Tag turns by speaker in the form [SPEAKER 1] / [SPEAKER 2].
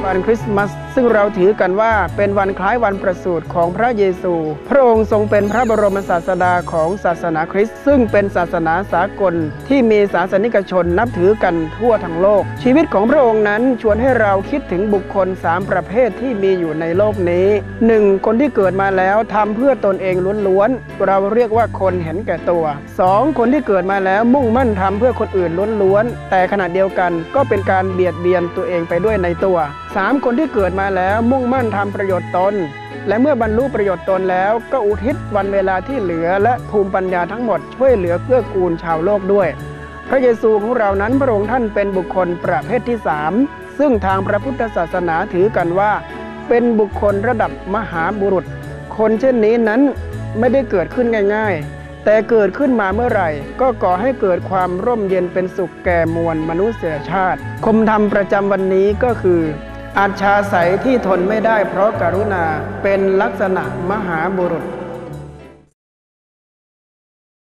[SPEAKER 1] During Christmas ซึ่งเราถือกันว่าเป็นวันคล้ายวันประสูติของพระเยซู พระองค์ทรงเป็นพระบรมศาสดาของศาสนาคริสต์ซึ่งเป็นศาสนาสากลที่มีศาสนิกชนนับถือกันทั่วทั้งโลก ชีวิตของพระองค์นั้นชวนให้เราคิดถึงบุคคลสามประเภทที่มีอยู่ในโลกนี้ 1. คนที่เกิดมาแล้วทำเพื่อตนเองล้วนๆเราเรียกว่าคนเห็นแก่ตัว 2. คนที่เกิดมาแล้วมุ่งมั่นทำเพื่อคนอื่นล้วนๆแต่ขณะเดียวกันก็เป็นการเบียดเบียนตัวเองไปด้วยในตัว 3. คนที่เกิดมาาแล้วมุ่งมั่นทำประโยชน์ตน และเมื่อบรรลุประโยชน์ตนแล้ว ก็อุทิศวันเวลาที่เหลือและภูมิปัญญาทั้งหมดช่วยเหลือเกื้อกูลชาวโลกด้วย พระเยซูของเรานั้นพระองค์ท่านเป็นบุคคลประเภทที่สามซึ่งทางพระพุทธศาสนาถือกันว่า เป็นบุคคลระดับมหาบุรุษ คนเช่นนี้นั้นไม่ได้เกิดขึ้นง่ายๆ แต่เกิดขึ้นมาเมื่อไหร่ ก็ก่อให้เกิดความร่มเย็นเป็นสุขแก่มวลมนุษยชาติ คมธรรมประจำวันนี้ก็คือ อาชาใสที่ทนไม่ได้เพราะการุณาเป็นลักษณะมหาบุรุษ